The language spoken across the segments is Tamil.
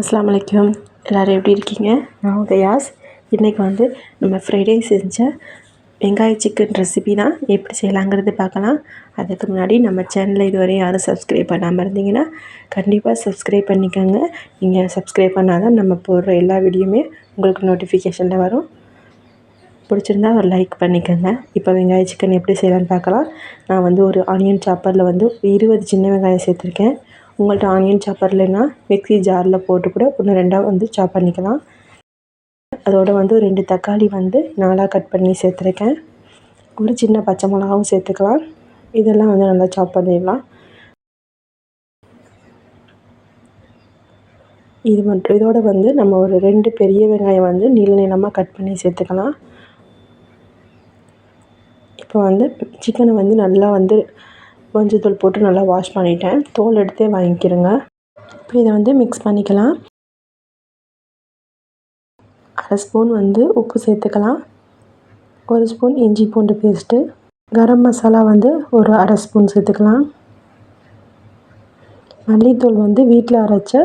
அஸ்லாம் வலைக்கம் எல்லோரும் எப்படி இருக்கீங்க? நான் உதயாஸ் இன்றைக்கி வந்து நம்ம ஃப்ரைடே செஞ்ச வெங்காய சிக்கன் ரெசிபி தான். எப்படி செய்யலாங்கிறது பார்க்கலாம். அதுக்கு முன்னாடி நம்ம சேனலை இதுவரையும் யாரும் சப்ஸ்கிரைப் பண்ணாமல் இருந்தீங்கன்னா கண்டிப்பாக சப்ஸ்கிரைப் பண்ணிக்கோங்க. நீங்கள் சப்ஸ்கிரைப் பண்ணால் தான் நம்ம போடுற எல்லா வீடியோமே உங்களுக்கு நோட்டிஃபிகேஷனில் வரும். பிடிச்சிருந்தா ஒரு லைக் பண்ணிக்கோங்க. இப்போ வெங்காய சிக்கன் எப்படி செய்யலான்னு பார்க்கலாம். நான் வந்து ஒரு ஆனியன் சாப்பரில் வந்து இருபது சின்ன வெங்காயம் சேர்த்துருக்கேன். உங்கள்கிட்ட ஆனியன் சாப்பர் இல்லைன்னா மிக்ஸி ஜாரில் போட்டு கூட ஒன்று ரெண்டாக வந்து சாப் பண்ணிக்கலாம். அதோட வந்து ரெண்டு தக்காளி வந்து நாலாக கட் பண்ணி சேர்த்துருக்கேன். ஒரு சின்ன பச்சை மிளகாவும் சேர்த்துக்கலாம். இதெல்லாம் வந்து நல்லா சாப் பண்ணிடலாம். இது மட்டும் இதோட வந்து நம்ம ஒரு ரெண்டு பெரிய வெங்காயம் வந்து நீள நீளமாக கட் பண்ணி சேர்த்துக்கலாம். இப்போ வந்து சிக்கனை வந்து நல்லா வந்து மஞ்சத்தூள் போட்டு நல்லா வாஷ் பண்ணிட்டேன். தோல் எடுத்தே வாங்கிக்கிறேங்க இப்போ இதை வந்து மிக்ஸ் பண்ணிக்கலாம். அரை ஸ்பூன் வந்து உப்பு சேர்த்துக்கலாம். ஒரு ஸ்பூன் இஞ்சி பூண்டு பேஸ்ட்டு கரம் மசாலா வந்து ஒரு அரை ஸ்பூன் சேர்த்துக்கலாம். மல்லித்தூள் வந்து வீட்டில் அரைச்ச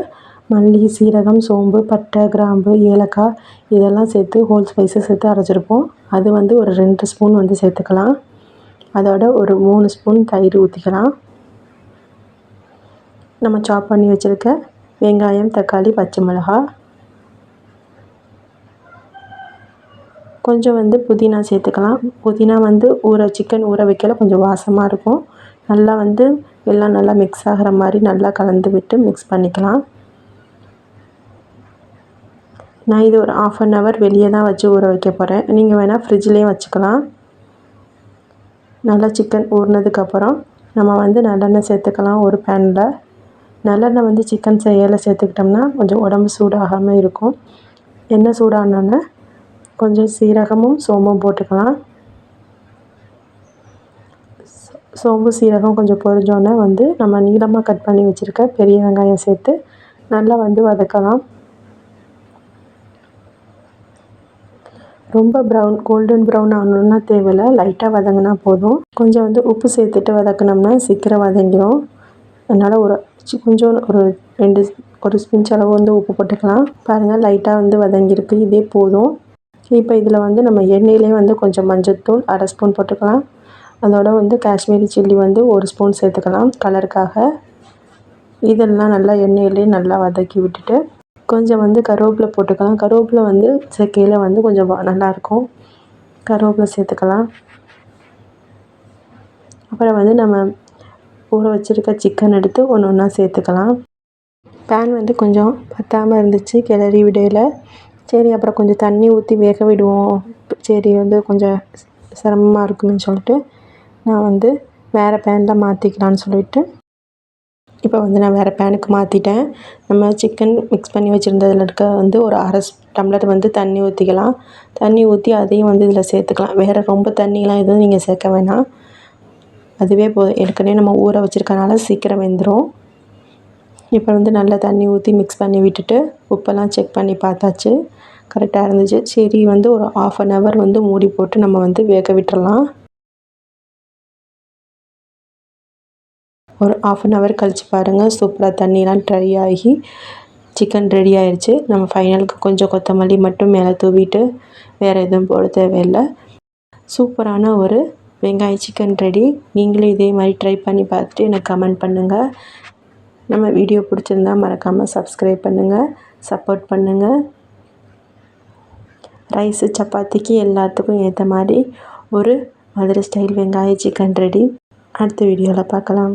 மல்லி சீரகம் சோம்பு பட்டை கிராம்பு ஏலக்காய் இதெல்லாம் சேர்த்து ஹோல் ஸ்பைஸை சேர்த்து அரைச்சிருப்போம். அது வந்து ஒரு ரெண்டு ஸ்பூன் வந்து சேர்த்துக்கலாம். அதோட ஒரு மூணு ஸ்பூன் தயிர் ஊற்றிக்கலாம் நம்ம சாப் பண்ணி வச்சுருக்க வெங்காயம் தக்காளி பச்சை மிளகா. கொஞ்சம் வந்து புதினா சேர்த்துக்கலாம். புதினா வந்து ஊற சிக்கன் ஊற வைக்கல கொஞ்சம் வாசமாக இருக்கும். நல்லா வந்து எல்லாம் நல்லா மிக்ஸ் ஆகிற மாதிரி நல்லா கலந்து விட்டு மிக்ஸ் பண்ணிக்கலாம். நான் இது ஒரு ஆஃப் அன் ஹவர் வெளியே தான் வச்சு ஊற வைக்க போகிறேன் நீங்கள் வேணால் ஃப்ரிட்ஜ்லேயும் வச்சுக்கலாம். நல்லா சிக்கன் ஊறினதுக்கப்புறம் நம்ம வந்து நல்லெண்ணெய் சேர்த்துக்கலாம் ஒரு பேனில் நல்லெண்ணெய் வந்து சிக்கன் செய்யலை சேர்த்துக்கிட்டோம்னா கொஞ்சம் உடம்பு சூடாகாமல் இருக்கும். எண்ணெய் சூடானோன்னே கொஞ்சம் சீரகமும் சோம்பும் போட்டுக்கலாம். சோம்பு சீரகம் கொஞ்சம் பொரிஞ்சோடனே வந்து நம்ம நீளமாக கட் பண்ணி வச்சுருக்க பெரிய வெங்காயம் சேர்த்து நல்லா வந்து வதக்கலாம். ரொம்ப ப்ரௌன் கோல்டன் ப்ரௌன் ஆகணுன்னா தேவையில்ல. லைட்டாக வதங்கினா போதும். கொஞ்சம் வந்து உப்பு சேர்த்துட்டு வதக்கினோம்னா சீக்கிரம் வதங்கிடும் அதனால் ஒரு கொஞ்சம் ஒரு ரெண்டு ஒரு ஸ்பின்ச் அளவு வந்து உப்பு போட்டுக்கலாம். பாருங்கள் லைட்டாக வந்து வதங்கியிருக்கு. இதே போதும். இப்போ இதில் வந்து நம்ம எண்ணெயிலே வந்து கொஞ்சம் மஞ்சள்தூள் அரை ஸ்பூன் போட்டுக்கலாம். அதோட வந்து காஷ்மீரி சில்லி வந்து ஒரு ஸ்பூன் சேர்த்துக்கலாம் கலருக்காக இதெல்லாம் நல்லா எண்ணெயிலே நல்லா வதக்கி விட்டுட்டு கொஞ்சம் வந்து கருவேப்பிலை போட்டுக்கலாம். கருவேப்பிலை வந்து சேர்க்கையில் வந்து கொஞ்சம் நல்லாயிருக்கும். கருவேப்பிலை சேர்த்துக்கலாம். அப்புறம் வந்து நம்ம ஊற வச்சுருக்க சிக்கன் எடுத்து ஒன்று ஒன்றா சேர்த்துக்கலாம். பேன் வந்து கொஞ்சம் பத்தாமல் இருந்துச்சு கிளறி விடையில் சரி அப்புறம் கொஞ்சம் தண்ணி ஊற்றி வேக விடுவோம். சரி வந்து கொஞ்சம் சிரமமாக இருக்குன்னு சொல்லிட்டு நான் வந்து வேறு பேனில் மாற்றிக்கலான்னு சொல்லிவிட்டு இப்போ வந்து நான் வேறு பேனுக்கு மாற்றிட்டேன் நம்ம சிக்கன் மிக்ஸ் பண்ணி வச்சுருந்ததில் இருக்க வந்து ஒரு அரை டம்ளர் வந்து தண்ணி ஊற்றிக்கலாம் தண்ணி ஊற்றி அதையும் வந்து இதில் சேர்த்துக்கலாம். வேறு ரொம்ப தண்ணியெலாம் எதுவும் நீங்கள் சேர்க்க வேணாம். அதுவே போதும் ஏற்கனவே நம்ம ஊற வச்சுருக்கனால சீக்கிரம் வெந்துடும் இப்போ வந்து நல்லா தண்ணி ஊற்றி மிக்ஸ் பண்ணி விட்டுட்டு உப்பெல்லாம் செக் பண்ணி பார்த்தாச்சு. கரெக்டாக இருந்துச்சு. சரி வந்து ஒரு ஆஃப் அன் ஹவர் வந்து மூடி போட்டு நம்ம வந்து வேக விட்டுறலாம். ஒரு ஆஃப் அன் ஹவர் கழித்து பாருங்கள் சூப்பராக தண்ணியெலாம் ட்ரை ஆகி சிக்கன் ரெடி ஆயிடுச்சு நம்ம ஃபைனலுக்கு கொஞ்சம் கொத்தமல்லி மட்டும் மேலே தூவிட்டு வேறு எதுவும் போட தேவையில்லை. சூப்பரான ஒரு வெங்காய சிக்கன் ரெடி நீங்களும் இதே மாதிரி ட்ரை பண்ணி பார்த்துட்டு எனக்கு கமெண்ட் பண்ணுங்கள் நம்ம வீடியோ பிடிச்சிருந்தா மறக்காமல் சப்ஸ்கிரைப் பண்ணுங்கள் சப்போர்ட் பண்ணுங்கள் ரைஸு சப்பாத்திக்கு எல்லாத்துக்கும் ஏற்ற மாதிரி ஒரு மதுரை ஸ்டைல் வெங்காய சிக்கன் ரெடி அடுத்த வீடியோவில் பார்க்கலாம்.